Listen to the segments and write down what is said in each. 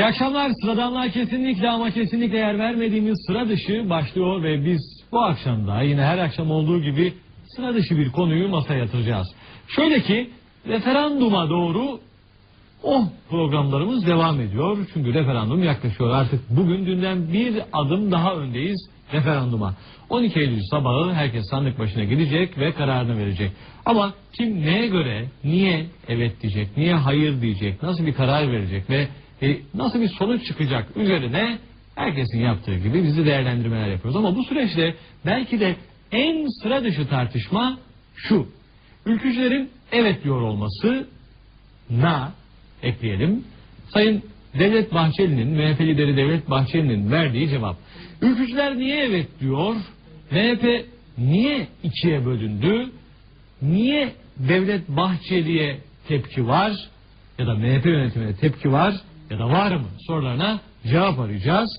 İyi akşamlar. Sıradanlığa kesinlikle ama kesinlikle yer vermediğimiz sıra dışı başlıyor ve biz bu akşam da yine her akşam olduğu gibi sıra dışı bir konuyu masaya yatıracağız. Şöyle ki referanduma doğru oh programlarımız devam ediyor. Çünkü referandum yaklaşıyor. Artık bugün dünden bir adım daha öndeyiz referanduma. 12 Eylül sabahı herkes sandık başına gidecek ve kararını verecek. Ama kim neye göre, niye evet diyecek, niye hayır diyecek, nasıl bir karar verecek ve e, nasıl bir sonuç çıkacak üzerine herkesin yaptığı gibi biz de değerlendirmeler yapıyoruz. Ama bu süreçte belki de en sıra dışı tartışma şu. Ülkücülerin evet diyor olması na ekleyelim. Sayın Devlet Bahçeli'nin, MHP lideri Devlet Bahçeli'nin verdiği cevap. Ülkücüler niye evet diyor? MHP niye ikiye bölündü? Niye Devlet Bahçeli'ye tepki var? Ya da MHP yönetimine tepki var? Ya da var mı? Sorularına cevap arayacağız.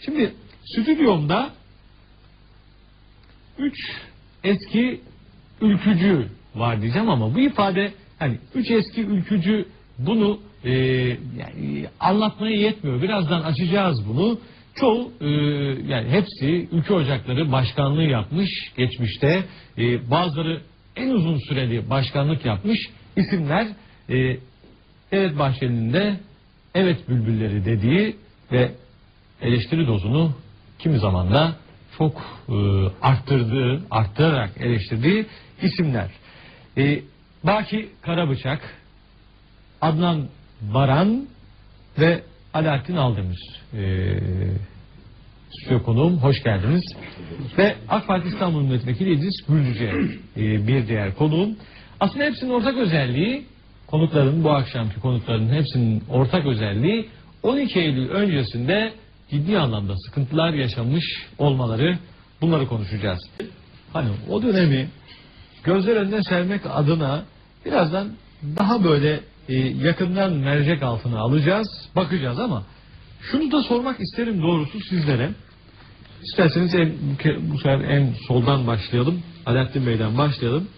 Şimdi stüdyomda üç eski ülkücü var diyeceğim ama bu ifade hani üç eski ülkücü bunu e, yani anlatmaya yetmiyor. Birazdan açacağız bunu. Çoğu e, yani hepsi ülke ocakları başkanlığı yapmış geçmişte. E, bazıları en uzun süreli başkanlık yapmış isimler. E, Evet Bahçeli'nin de evet bülbülleri dediği ve eleştiri dozunu kimi zaman da çok e, arttırdığı, arttırarak eleştirdiği isimler. E, Baki Karabıçak, Adnan Baran ve Alaaddin Aldemir. E, stüdyo konuğum, hoş geldiniz. Ve AK Parti İstanbul Milletvekili İdris Gülcüce e, bir diğer konuğum. Aslında hepsinin ortak özelliği, konukların bu akşamki konukların hepsinin ortak özelliği 12 Eylül öncesinde ciddi anlamda sıkıntılar yaşamış olmaları bunları konuşacağız. Hani o dönemi gözler önüne sermek adına birazdan daha böyle e, yakından mercek altına alacağız, bakacağız ama şunu da sormak isterim doğrusu sizlere. İsterseniz en, bu sefer en soldan başlayalım. Alaaddin Bey'den başlayalım.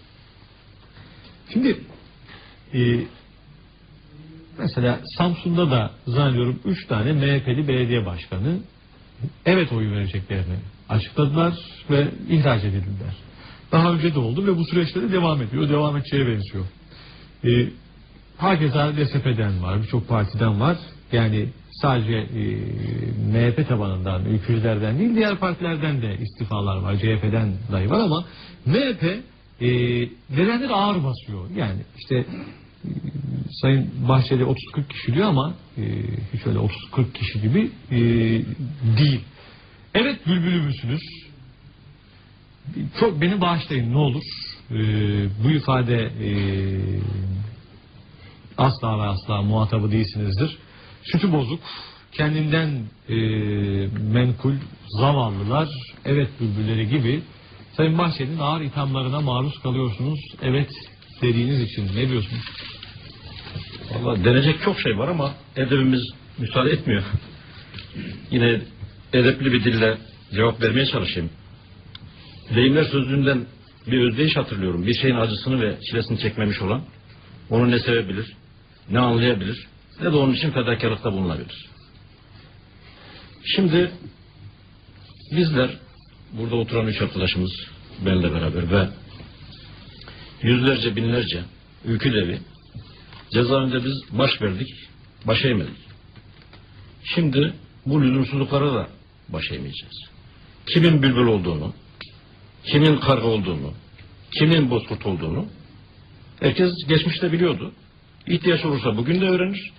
Şimdi e, mesela Samsun'da da zannediyorum 3 tane MHP'li belediye başkanı evet oyu vereceklerini açıkladılar ve ihraç edildiler. Daha önce de oldu ve bu süreçte de devam ediyor. Devam edeceğe benziyor. E, Hakeza DSP'den var, birçok partiden var. Yani sadece e, MHP tabanından, ülkücülerden değil diğer partilerden de istifalar var. CHP'den dahi var ama MHP e, nedenleri ağır basıyor. Yani işte e, Sayın Bahçeli 30-40 kişi diyor ama e, hiç öyle 30-40 kişi gibi e, değil. Evet bülbülü müsünüz? Çok beni bağışlayın ne olur. E, bu ifade e, asla ve asla muhatabı değilsinizdir. Sütü bozuk, kendinden e, menkul zavallılar, evet bülbülleri gibi Sayın Bahçeli'nin ağır ithamlarına maruz kalıyorsunuz. Evet dediğiniz için ne diyorsunuz? Valla denecek çok şey var ama edebimiz müsaade etmiyor. Yine edepli bir dille cevap vermeye çalışayım. Deyimler sözlüğünden bir özdeyiş hatırlıyorum. Bir şeyin acısını ve çilesini çekmemiş olan onu ne sevebilir, ne anlayabilir, ne de onun için fedakarlıkta bulunabilir. Şimdi bizler burada oturan üç arkadaşımız benle beraber ve yüzlerce binlerce ülkü devi cezaevinde biz baş verdik, baş eğmedik. Şimdi bu lüzumsuzluklara da baş eğmeyeceğiz. Kimin bülbül olduğunu, kimin karga olduğunu, kimin bozkurt olduğunu herkes geçmişte biliyordu. İhtiyaç olursa bugün de öğrenir,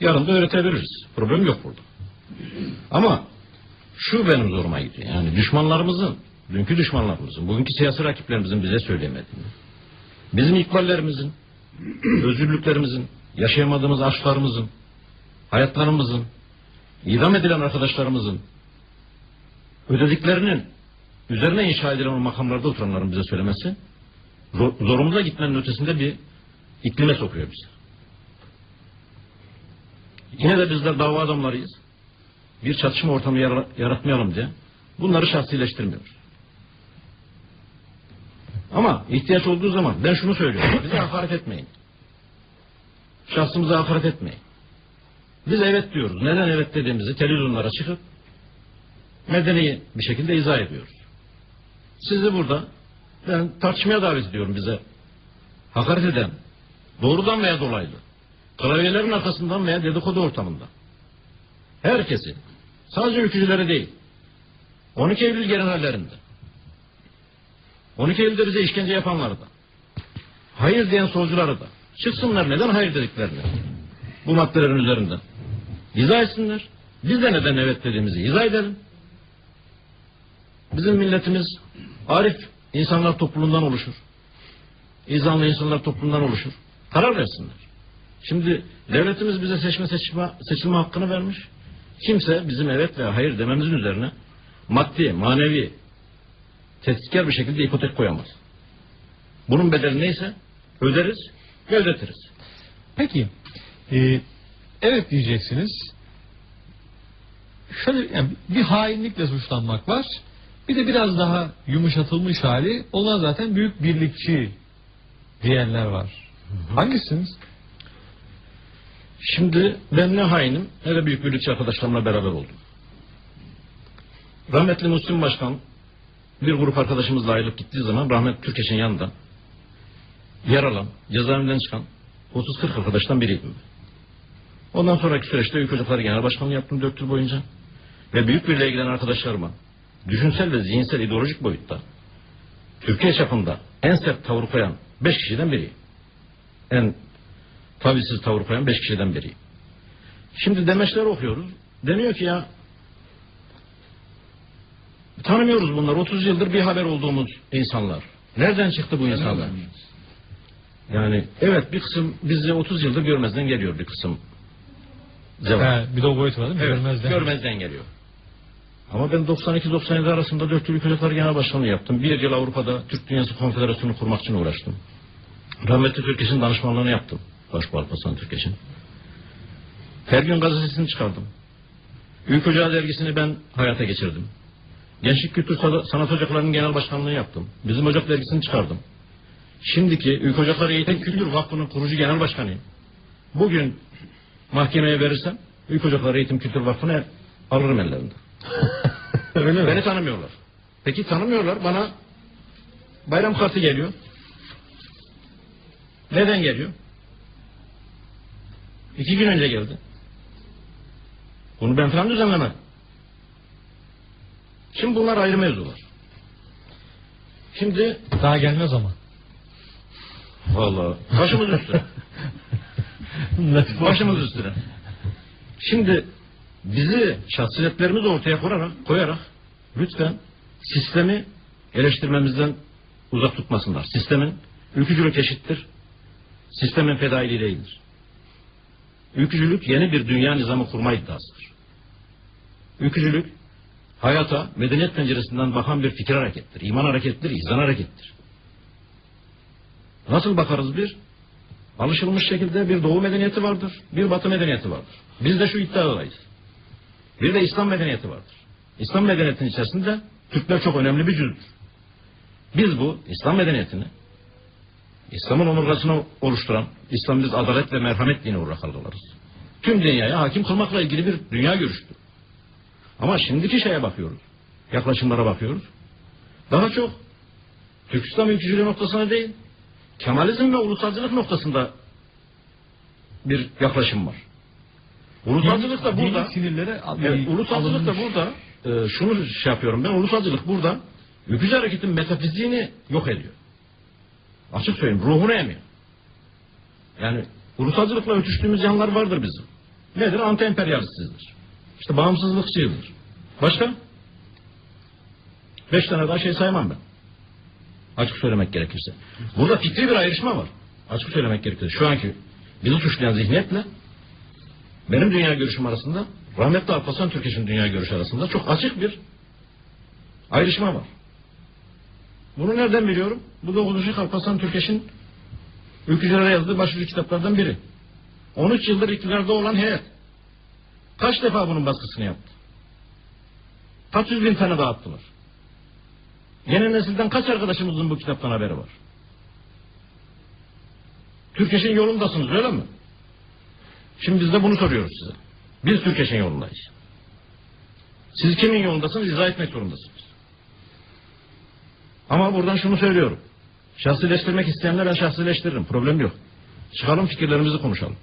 yarın da öğretebiliriz. Problem yok burada. Ama şu benim zoruma gidiyor. Yani düşmanlarımızın, dünkü düşmanlarımızın, bugünkü siyasi rakiplerimizin bize söyleyemediğini, bizim ikballerimizin, özgürlüklerimizin, yaşayamadığımız aşklarımızın, hayatlarımızın, idam edilen arkadaşlarımızın ödediklerinin üzerine inşa edilen o makamlarda oturanların bize söylemesi zor, zorumuza gitmenin ötesinde bir iklime sokuyor bizi. Yine de bizler dava adamlarıyız. Bir çatışma ortamı yara- yaratmayalım diye bunları şahsileştirmiyoruz. Ama ihtiyaç olduğu zaman ben şunu söylüyorum. Bize hakaret etmeyin. Şahsımıza hakaret etmeyin. Biz evet diyoruz. Neden evet dediğimizi televizyonlara çıkıp medeni bir şekilde izah ediyoruz. Sizi burada ben tartışmaya davet ediyorum bize. Hakaret eden, doğrudan veya dolaylı, klavyelerin arkasından veya dedikodu ortamında. Herkesi, sadece ülkücülere değil, 12 Eylül generallerinde, 12 Eylül'de bize işkence yapanları da, hayır diyen solcuları da, çıksınlar neden hayır dediklerini, bu maddelerin üzerinden. İzah etsinler. Biz de neden evet dediğimizi izah edelim. Bizim milletimiz arif insanlar topluluğundan oluşur. İzanlı insanlar topluluğundan oluşur. Karar versinler. Şimdi devletimiz bize seçme seçme, seçilme hakkını vermiş. Kimse bizim evet veya hayır dememizin üzerine maddi, manevi, tehditkar bir şekilde ipotek koyamaz. Bunun bedeli neyse öderiz ve ödetiriz. Peki, e, evet diyeceksiniz. Şöyle yani bir hainlikle suçlanmak var. Bir de biraz daha yumuşatılmış hali. Onlar zaten büyük birlikçi diyenler var. Hangisiniz? Şimdi ben ne hainim ne de büyük birlikçi arkadaşlarımla beraber oldum. Rahmetli Müslüm Başkan bir grup arkadaşımızla ayrılıp gittiği zaman rahmetli Türkeş'in yanında yer alan, cezaevinden çıkan 30-40 arkadaştan biriydim. Ondan sonraki süreçte Ülke Ocakları Genel Başkanlığı yaptım 4 yıl boyunca. Ve büyük birliğe giden arkadaşlarıma düşünsel ve zihinsel ideolojik boyutta Türkiye çapında en sert tavır koyan 5 kişiden biriyim. En tavizsiz tavır koyan 5 kişiden biriyim. Şimdi demeçler okuyoruz. Deniyor ki ya tanımıyoruz bunlar. 30 yıldır bir haber olduğumuz insanlar. Nereden çıktı bu insanlar? Yani evet bir kısım bizi 30 yıldır görmezden geliyor bir kısım. He, bir de o boyut var değil mi? Evet, Görmezden. görmezden geliyor. Ama ben 92-97 arasında 4 yıl Ülke Genel Başkanlığı yaptım. Bir yıl Avrupa'da Türk Dünyası Konfederasyonu kurmak için uğraştım. Rahmetli Türkeş'in danışmanlığını yaptım. Başbuğ Alparslan Türkeş'in. Her gün gazetesini çıkardım. Ülke Ocağı dergisini ben hayata geçirdim. Gençlik Kültür Sa- Sanat Ocakları'nın genel başkanlığı yaptım. Bizim Ocak dergisini çıkardım. Şimdiki Ülke Ocakları Eğitim Kültür Vakfı'nın kurucu genel başkanıyım. Bugün mahkemeye verirsem Ülke Ocakları Eğitim Kültür Vakfı'nı alırım ellerinde. Öyle mi? Beni tanımıyorlar. Peki tanımıyorlar. Bana bayram kartı geliyor. Neden geliyor? İki gün önce geldi. Bunu ben falan düzenlemem. Şimdi bunlar ayrı mevzular. Şimdi Daha gelmez ama. vallahi başımız üstüne. Başımız üstüne. Şimdi bizi şahsiyetlerimizi ortaya koyarak, koyarak lütfen sistemi eleştirmemizden uzak tutmasınlar. Sistemin ülkücülük eşittir. Sistemin fedailiği değildir. Ülkücülük yeni bir dünya nizamı kurma iddiasıdır. Ülkücülük hayata medeniyet penceresinden bakan bir fikir harekettir. iman harekettir, izan harekettir. Nasıl bakarız bir? Alışılmış şekilde bir doğu medeniyeti vardır, bir batı medeniyeti vardır. Biz de şu iddiadayız. Bir de İslam medeniyeti vardır. İslam medeniyetinin içerisinde Türkler çok önemli bir cüzdür. Biz bu İslam medeniyetini İslam'ın omurgasını oluşturan, İslam biz adalet ve merhamet dini olarak algılarız. Tüm dünyaya hakim kılmakla ilgili bir dünya görüştür. Ama şimdiki şeye bakıyoruz. Yaklaşımlara bakıyoruz. Daha çok Türk İslam ülkücülüğü noktasına değil, Kemalizm ve ulusalcılık noktasında bir yaklaşım var. Ulusalcılık da burada, sinirlere evet, ulusalcılık da burada, e, şunu şey yapıyorum ben, ulusalcılık burada, ülkücü hareketin metafiziğini yok ediyor. Açık söyleyeyim, ruhunu emiyor. Yani ulusalcılıkla ötüştüğümüz yanlar vardır bizim. Nedir? Anti-emperyalistsizdir. İşte bağımsızlıkçıdır. Başka? Beş tane daha şey saymam ben. Açık söylemek gerekirse. Burada fikri bir ayrışma var. Açık söylemek gerekirse. Şu anki bizi suçlayan zihniyetle benim dünya görüşüm arasında rahmetli Alparslan Türkeş'in dünya görüşü arasında çok açık bir ayrışma var. Bunu nereden biliyorum? Bu 9. Alparslan Türkeş'in ülkücülere yazdığı başucu kitaplardan biri. 13 yıldır iktidarda olan heyet. Kaç defa bunun baskısını yaptı? Kaç yüz bin tane dağıttılar? Yeni nesilden kaç arkadaşımızın bu kitaptan haberi var? Türkeş'in yolundasınız öyle mi? Şimdi biz de bunu soruyoruz size. Biz Türkeş'in yolundayız. Siz kimin yolundasınız izah etmek zorundasınız. Ama buradan şunu söylüyorum. Şahsileştirmek isteyenler ben şahsileştiririm. Problem yok. Çıkalım fikirlerimizi konuşalım.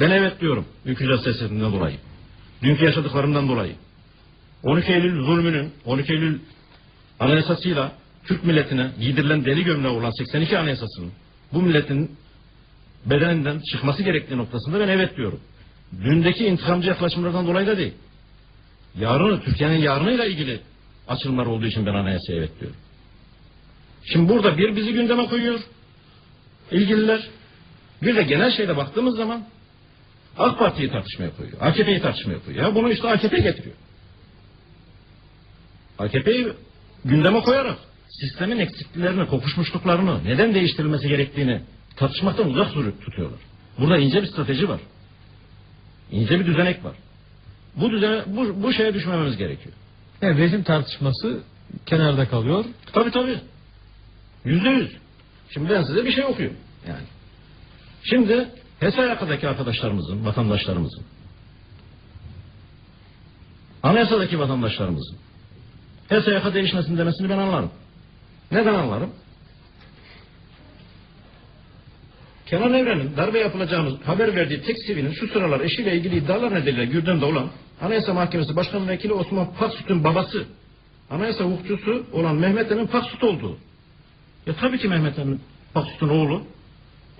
Ben evet diyorum. Ülkücü hassasiyetinden dolayı. Dünkü yaşadıklarımdan dolayı. 12 Eylül zulmünün, 12 Eylül anayasasıyla Türk milletine giydirilen deli gömleği olan 82 anayasasının bu milletin bedeninden çıkması gerektiği noktasında ben evet diyorum. Dündeki intikamcı yaklaşımlardan dolayı da değil. Yarını, Türkiye'nin yarınıyla ilgili açılımlar olduğu için ben anayasaya evet diyorum. Şimdi burada bir bizi gündeme koyuyor. ilgililer. Bir de genel şeyde baktığımız zaman AK Parti'yi tartışmaya koyuyor. AKP'yi tartışmaya koyuyor. Ya bunu işte AKP getiriyor. AKP'yi gündeme koyarak sistemin eksikliklerini, kokuşmuşluklarını, neden değiştirilmesi gerektiğini tartışmaktan uzak tutuyorlar. Burada ince bir strateji var. İnce bir düzenek var. Bu düzene, bu, bu şeye düşmememiz gerekiyor. Yani rejim tartışması kenarda kalıyor. Tabii tabii. Yüzde yüz. Şimdi ben size bir şey okuyorum. Yani. Şimdi HESAYAK'taki arkadaşlarımızın, vatandaşlarımızın, anayasadaki vatandaşlarımızın HESAYAK'a değişmesin demesini ben anlarım. Neden anlarım? Kenan Evren'in darbe yapılacağını haber verdiği tek sivinin şu sıralar eşiyle ilgili iddialar nedeniyle gündemde olan Anayasa Mahkemesi Başkan Vekili Osman Paksut'un babası Anayasa hukukçusu olan Mehmet Emin Paksut olduğu. Ya tabii ki Mehmet Emin Paksut'un oğlu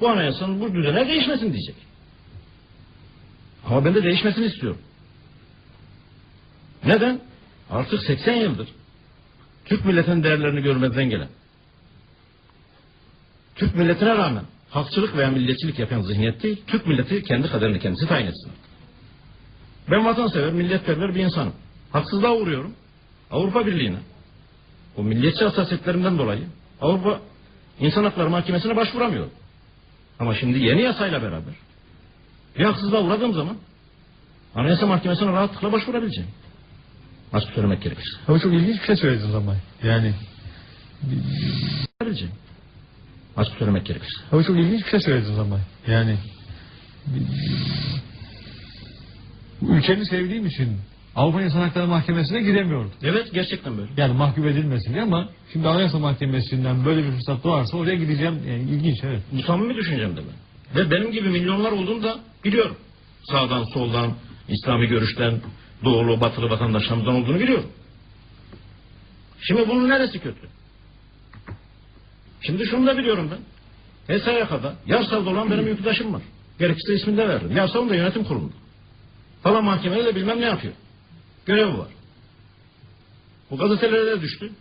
bu anayasanın bu düzene değişmesin diyecek. Ama ben de değişmesini istiyorum. Neden? Artık 80 yıldır Türk milletinin değerlerini görmezden gelen, Türk milletine rağmen halkçılık veya milliyetçilik yapan zihniyet değil, Türk milleti kendi kaderini kendisi tayin etsin. Ben vatansever, milletperver bir insanım. Haksızlığa uğruyorum. Avrupa Birliği'ne, o milliyetçi hassasiyetlerimden dolayı Avrupa İnsan Hakları Mahkemesi'ne başvuramıyorum. Ama şimdi yeni yasayla beraber bir haksızlığa uğradığım zaman Anayasa Mahkemesi'ne rahatlıkla başvurabileceğim. Açık söylemek gerekirse. Ama çok ilginç bir şey söylediniz ama. Yani. Açık söylemek gerekirse. ama çok ilginç bir şey söylediniz ama. Yani ülkemi sevdiğim için Avrupa İnsan Hakları Mahkemesi'ne gidemiyordum. Evet gerçekten böyle. Yani mahkum edilmesin diye ama şimdi Anayasa Mahkemesi'nden böyle bir fırsat doğarsa oraya gideceğim. Yani ilginç evet. Bu samimi düşüncem de ben. Ve benim gibi milyonlar olduğunu da biliyorum. Sağdan, soldan, İslami görüşten, doğulu, batılı vatandaşlarımızdan olduğunu biliyorum. Şimdi bunun neresi kötü? Şimdi şunu da biliyorum ben. HSYK'da Yarsal'da olan benim yurttaşım var. Gerekirse ismini de veririm. Yarsal'ın da yönetim kurulunda. Falan mahkemede de bilmem ne yapıyor. Görevi var. Bu gazetelere düştü.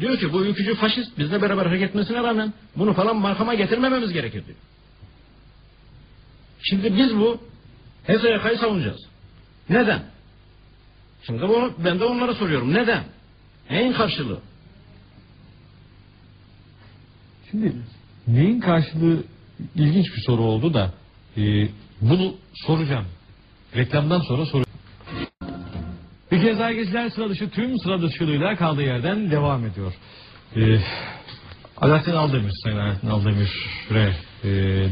Diyor ki bu ülkücü faşist bizle beraber hareket etmesine rağmen bunu falan mahkama getirmememiz gerekir diyor. Şimdi biz bu HSYK'yı savunacağız. Neden? Şimdi bunu, ben de onlara soruyorum. Neden? Neyin karşılığı? Şimdi neyin karşılığı ilginç bir soru oldu da e, bunu soracağım. Reklamdan sonra soracağım. Kez daha geceler sıra dışı tüm sıra dışılığıyla kaldığı yerden devam ediyor. E, Alaaddin Aldemir, Sayın Alaaddin Aldemir'e e,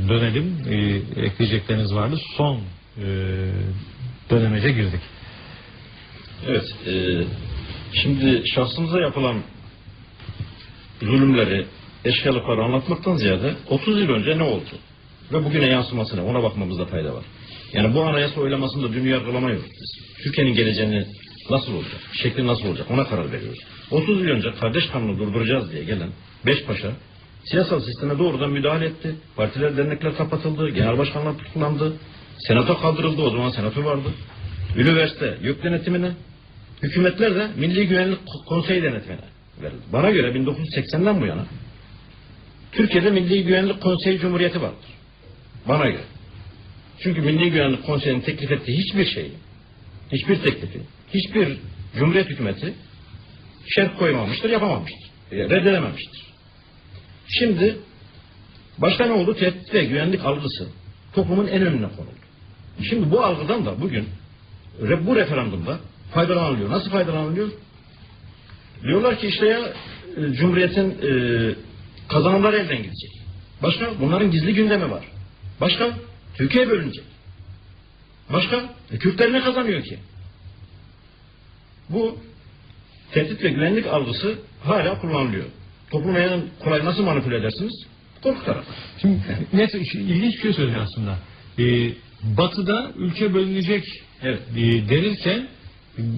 dönelim. E, ekleyecekleriniz vardı. Son e, dönemece girdik. Evet. e, şimdi şahsımıza yapılan zulümleri, eşkıyalıkları anlatmaktan ziyade 30 yıl önce ne oldu? Ve bugüne yansımasına ona bakmamızda fayda var. Yani bu anayasa oylamasında dünü yargılamıyoruz biz. Türkiye'nin geleceğini nasıl olacak, şekli nasıl olacak ona karar veriyoruz. 30 yıl önce kardeş kanunu durduracağız diye gelen beş paşa siyasal sisteme doğrudan müdahale etti. Partiler, dernekler kapatıldı, genel başkanlar tutuklandı, senato kaldırıldı, o zaman senato vardı. Üniversite yok denetimine, hükümetler de Milli Güvenlik Konseyi denetimine verildi. Bana göre 1980'den bu yana Türkiye'de Milli Güvenlik Konseyi Cumhuriyeti vardır. Bana göre. Çünkü Milli Güvenlik Konseyi'nin teklif ettiği hiçbir şeyi, hiçbir teklifi, hiçbir Cumhuriyet hükümeti şerh koymamıştır, yapamamıştır. Reddedememiştir. Şimdi başka ne oldu? Tehdit ve güvenlik algısı toplumun en önüne konuldu. Şimdi bu algıdan da bugün bu referandumda faydalanılıyor. Nasıl faydalanılıyor? Diyorlar ki işte ya e, Cumhuriyet'in e, kazanımları elden gidecek. Başka bunların gizli gündemi var. Başka Türkiye bölünecek. Başka? E, Kürtler ne kazanıyor ki? Bu tehdit ve güvenlik algısı hala kullanılıyor. Toplumu en kolay nasıl manipüle edersiniz? Korkutarak. Şimdi net ilginç bir şey söylüyor aslında. Ee, batı'da ülke bölünecek Evet. e, denirken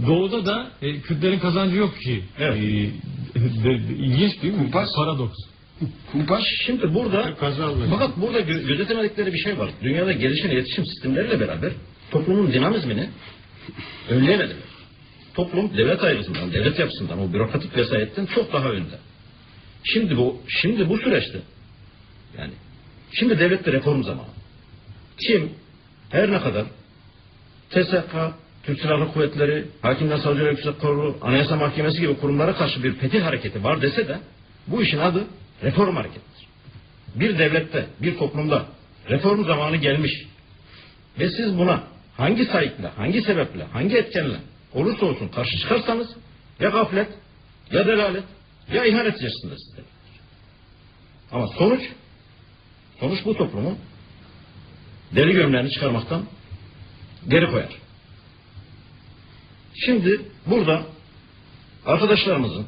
doğuda da e, Kürtlerin kazancı yok ki. Evet. E, de- de- ilginç değil mi? Kumpas. Paradoks. Kumpas Şimdi burada fakat burada gö- gözetemedikleri bir şey var. Dünyada gelişen iletişim sistemleriyle beraber toplumun dinamizmini önleyemediler. Toplum devlet ayrısından, devlet yapısından, o bürokratik vesayetten çok daha önde. Şimdi bu şimdi bu süreçte yani şimdi devlette reform zamanı. Kim her ne kadar TSK, Türk Silahlı Kuvvetleri, Hakimler Savcılar Yüksek Kurulu, Anayasa Mahkemesi gibi kurumlara karşı bir fetih hareketi var dese de bu işin adı reform hareketidir. Bir devlette, bir toplumda reform zamanı gelmiş ve siz buna hangi sayıkla, hangi sebeple, hangi etkenle olursa olsun karşı çıkarsanız ya gaflet, ya delalet, ya ihanet içerisinde sizler. Ama sonuç, sonuç bu toplumu deli gömleğini çıkarmaktan geri koyar. Şimdi burada arkadaşlarımızın,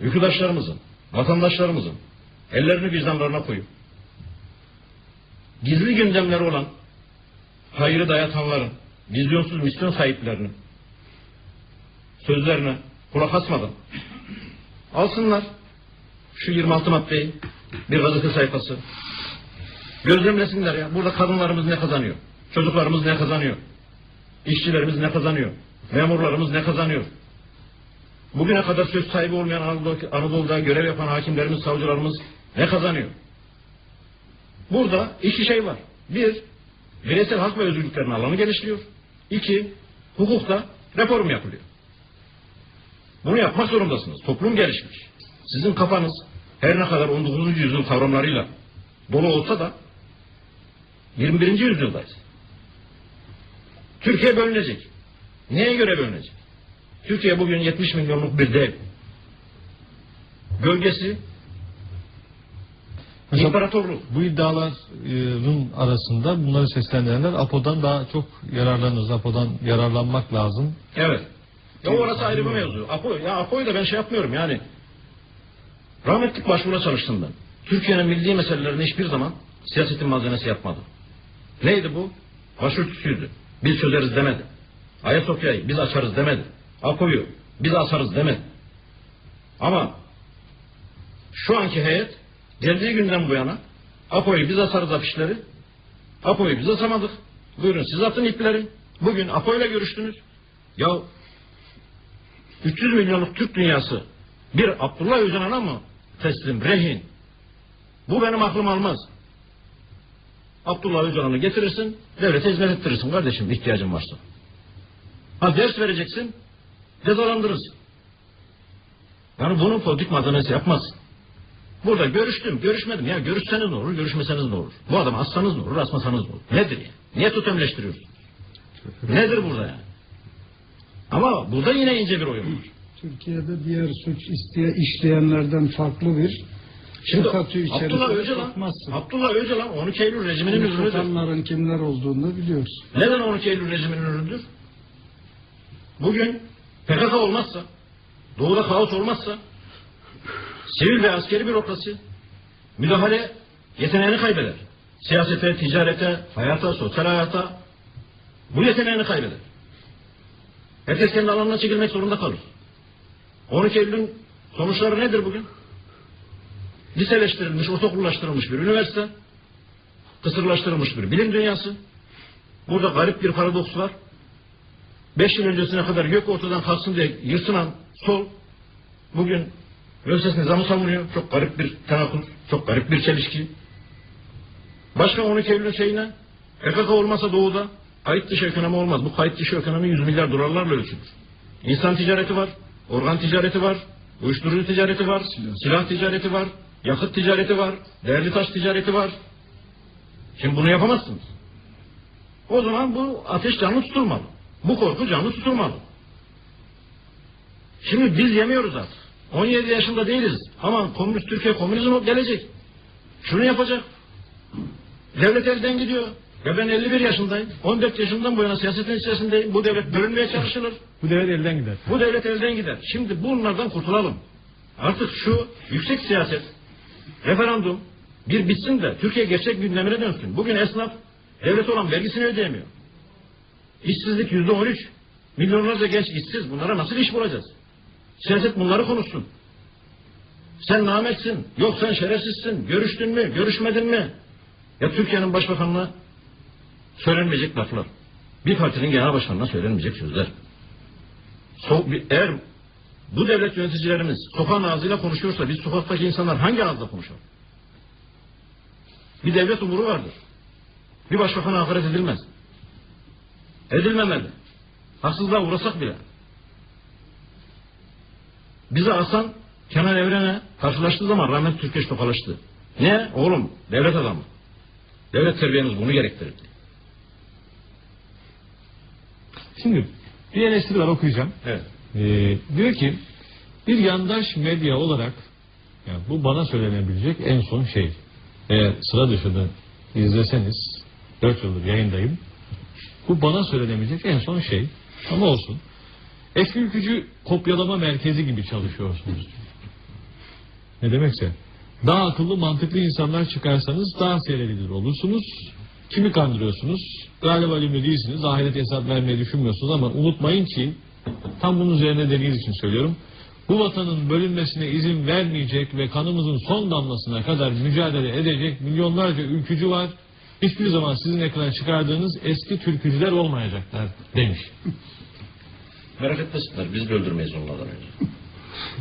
ülküdaşlarımızın, vatandaşlarımızın ellerini vicdanlarına koyup gizli gündemleri olan hayırı dayatanların, vizyonsuz misyon sahiplerinin sözlerine kulak asmadan alsınlar şu 26 maddeyi bir gazete sayfası gözlemlesinler ya. Burada kadınlarımız ne kazanıyor? Çocuklarımız ne kazanıyor? İşçilerimiz ne kazanıyor? Memurlarımız ne kazanıyor? Bugüne kadar söz sahibi olmayan Anadolu- Anadolu'da görev yapan hakimlerimiz, savcılarımız ne kazanıyor? Burada iki şey var. Bir, bireysel hak ve özgürlüklerin alanı genişliyor. İki, hukukta reform yapılıyor. Bunu yapmak zorundasınız. Toplum gelişmiş. Sizin kafanız her ne kadar 19. yüzyıl kavramlarıyla dolu olsa da 21. yüzyıldayız. Türkiye bölünecek. Neye göre bölünecek? Türkiye bugün 70 milyonluk bir dev. Gölgesi Mesela- imparatorluk. Bu iddiaların arasında bunları seslendirenler APO'dan daha çok yararlanırız. APO'dan yararlanmak lazım. Evet. Ya orası ayrı bir mevzu. Apo, ya Apo'yu da ben şey yapmıyorum yani. Rahmetlik başvuruna çalıştım ben. Türkiye'nin milli meselelerini hiçbir zaman siyasetin malzemesi yapmadı. Neydi bu? Başörtüsüydü. Biz çözeriz demedi. Ayasofya'yı biz açarız demedi. Apo'yu biz asarız demedi. Ama şu anki heyet geldiği günden bu yana Apo'yu biz asarız afişleri. Apo'yu biz asamadık. Buyurun siz atın ipleri. Bugün Apo'yla görüştünüz. Ya 300 milyonluk Türk dünyası bir Abdullah Öcalan'a mı teslim, rehin? Bu benim aklım almaz. Abdullah Öcalan'ı getirirsin, devlete hizmet ettirirsin kardeşim ihtiyacın varsa. Ha ders vereceksin, cezalandırırsın. Yani bunun politik malzemesi yapmazsın. Burada görüştüm, görüşmedim. Ya görüşseniz ne olur, görüşmeseniz ne olur? Bu adamı assanız ne olur, asmasanız ne olur? Nedir ya? Niye totemleştiriyorsunuz? Nedir burada yani? Ama burada yine ince bir oyun var. Türkiye'de diğer suç isteye, işleyenlerden farklı bir Şimdi Abdullah Öcalan. Abdullah Öcalan 12 Eylül rejiminin Bunu ürünüdür. tutanların kimler olduğunu biliyoruz. Neden 12 Eylül rejiminin ürünüdür? Bugün PKK olmazsa, doğuda kaos olmazsa, sivil ve askeri bürokrasi müdahale yeteneğini kaybeder. Siyasete, ticarete, hayata, sosyal hayata bu yeteneğini kaybeder. Herkes kendi alanına çekilmek zorunda kalır. 12 Eylül'ün sonuçları nedir bugün? Liseleştirilmiş, ortaokullaştırılmış bir üniversite, kısırlaştırılmış bir bilim dünyası. Burada garip bir paradoks var. Beş yıl öncesine kadar gök ortadan kalksın diye yırtılan sol, bugün Möses nizamı savunuyor. Çok garip bir tenakul, çok garip bir çelişki. Başka 12 Eylül şeyine, PKK olmasa doğuda kayıt dışı ekonomi olmaz. Bu kayıt dışı ekonomi 100 milyar dolarlarla ölçülür. İnsan ticareti var, organ ticareti var, uyuşturucu ticareti var, silah ticareti var, yakıt ticareti var, değerli taş ticareti var. Şimdi bunu yapamazsınız. O zaman bu ateş canlı tutulmalı. Bu korku canlı tutulmalı. Şimdi biz yemiyoruz artık. 17 yaşında değiliz. Ama komünist Türkiye komünizm gelecek. Şunu yapacak. Devlet elden gidiyor. Ya ben 51 yaşındayım. 14 yaşından bu yana siyasetin içerisindeyim. Bu devlet bölünmeye çalışılır. Bu devlet elden gider. Bu devlet elden gider. Şimdi bunlardan kurtulalım. Artık şu yüksek siyaset, referandum bir bitsin de Türkiye gerçek gündemine dönsün. Bugün esnaf devlet olan vergisini ödeyemiyor. İşsizlik yüzde on üç. Milyonlarca genç işsiz. Bunlara nasıl iş bulacağız? Siyaset bunları konuşsun. Sen nametsin. Yok sen şerefsizsin. Görüştün mü? Görüşmedin mi? Ya Türkiye'nin başbakanına söylenmeyecek laflar. Bir partinin genel başkanına söylenmeyecek sözler. So- eğer bu devlet yöneticilerimiz sokağın ağzıyla konuşuyorsa biz sokaktaki insanlar hangi ağızla konuşalım? Bir devlet umuru vardır. Bir başbakana hakaret edilmez. Edilmemeli. Haksızlığa uğrasak bile. Bize Hasan Kenan Evren'e karşılaştığı zaman rahmetli Türkeş tokalaştı. Ne? Oğlum devlet adamı. Devlet terbiyemiz bunu gerektirir. Şimdi bir eleştiri var okuyacağım. Evet. Ee, diyor ki bir yandaş medya olarak yani bu bana söylenebilecek en son şey. Eğer sıra dışında izleseniz 4 yıldır yayındayım. Bu bana söylenebilecek en son şey. Ama olsun. Eski ülkücü kopyalama merkezi gibi çalışıyorsunuz. Ne demekse. Daha akıllı mantıklı insanlar çıkarsanız daha seyredilir olursunuz. Kimi kandırıyorsunuz? Galiba elimde değilsiniz. Ahiret hesap vermeyi düşünmüyorsunuz ama unutmayın ki tam bunun üzerine dediğiniz için söylüyorum. Bu vatanın bölünmesine izin vermeyecek ve kanımızın son damlasına kadar mücadele edecek milyonlarca ülkücü var. Hiçbir zaman sizin ekrana çıkardığınız eski türkücüler olmayacaklar demiş. Merak etmesinler. Biz de öldürmeyiz onlardan önce.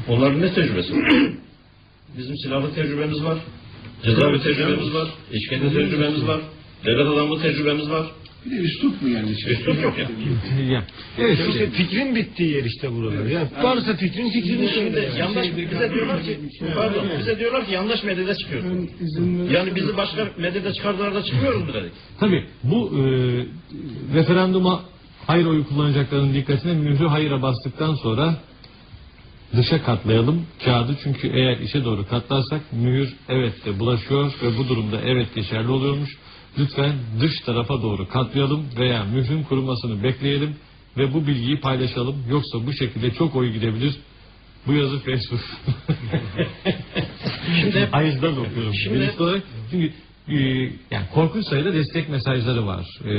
Onların ne tecrübesi var? Bizim silahlı tecrübemiz var. Cezaevi tecrübemiz var. İşkence tecrübemiz var. Devlet adamlığı tecrübemiz var. Bir de üslup mu yani? Üslup yok. Ya, evet, İşte fikrin bittiği yer işte buralar. Ya varsa fikrin fikrini söyle. yandaş bize diyorlar ki pardon bize diyorlar ki yandaş medyada ver. Yani bizi başka medyada çıkardılar da çıkmıyoruz dedik. Tabii bu e, referanduma hayır oyu kullanacakların dikkatine mührü hayıra bastıktan sonra dışa katlayalım kağıdı çünkü eğer işe doğru katlarsak mühür evet de bulaşıyor ve bu durumda evet geçerli oluyormuş. Lütfen dış tarafa doğru katlayalım veya mührün kurumasını bekleyelim ve bu bilgiyi paylaşalım. Yoksa bu şekilde çok oy gidebilir. Bu yazı Facebook. Şimdi Hayızdan okuyorum. Şimdi- Birisi olarak çünkü e, yani korkunç sayıda destek mesajları var. E,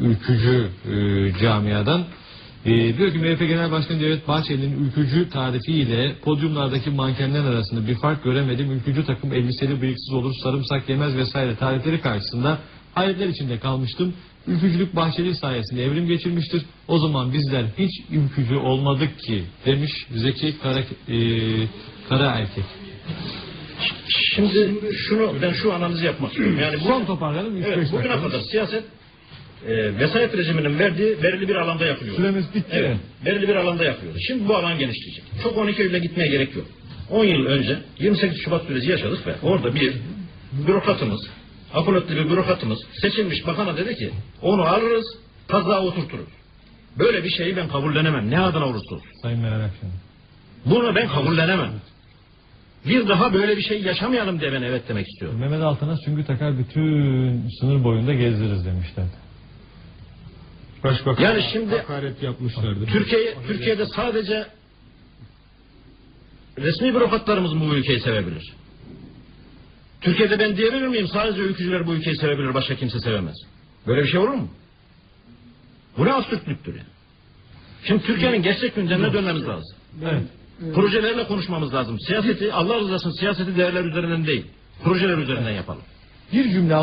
ülkücü e, camiadan. E, diyor ki MHP Genel Başkanı Devlet Bahçeli'nin ülkücü tarifiyle podyumlardaki mankenler arasında bir fark göremedim. Ülkücü takım elbiseli bıyıksız olur, sarımsak yemez vesaire tarifleri karşısında hayretler içinde kalmıştım. Ülkücülük Bahçeli sayesinde evrim geçirmiştir. O zaman bizler hiç ülkücü olmadık ki demiş Zeki Kara, e, Kara Erkek. şimdi şunu ben şu analizi yapmak istiyorum. Yani bu, üç evet, bugüne kadar siyaset e, vesayet rejiminin verdiği belirli bir alanda yapılıyor. Süremiz bitti. Evet, belirli bir alanda yapıyoruz. Şimdi bu alan genişleyecek. Çok 12 Eylül'e gitmeye gerek yok. 10 yıl önce 28 Şubat süreci yaşadık ve orada bir bürokratımız, apoletli bir bürokratımız seçilmiş bakana dedi ki onu alırız, kazığa oturturuz. Böyle bir şeyi ben kabullenemem. Ne adına olursa olsun. Sayın Meral Akşener. Bunu ben kabullenemem. Bir daha böyle bir şey yaşamayalım diye ben evet demek istiyorum. Mehmet Altan'a süngü takar bütün sınır boyunda gezdiririz demişler. Başbakan Yani şimdi hakaret yapmışlardı. Türkiye Türkiye'de sadece resmi bürokratlarımız mı bu ülkeyi sevebilir? Türkiye'de ben diyebilir miyim sadece ülkücüler bu ülkeyi sevebilir başka kimse sevemez. Böyle bir şey olur mu? Bu ne absürtlüktür yani. Şimdi Türkiye'nin gerçek gündemine dönmemiz lazım. Evet. Projelerle konuşmamız lazım. Siyaseti Allah rızası siyaseti değerler üzerinden değil. Projeler üzerinden yapalım. Bir cümle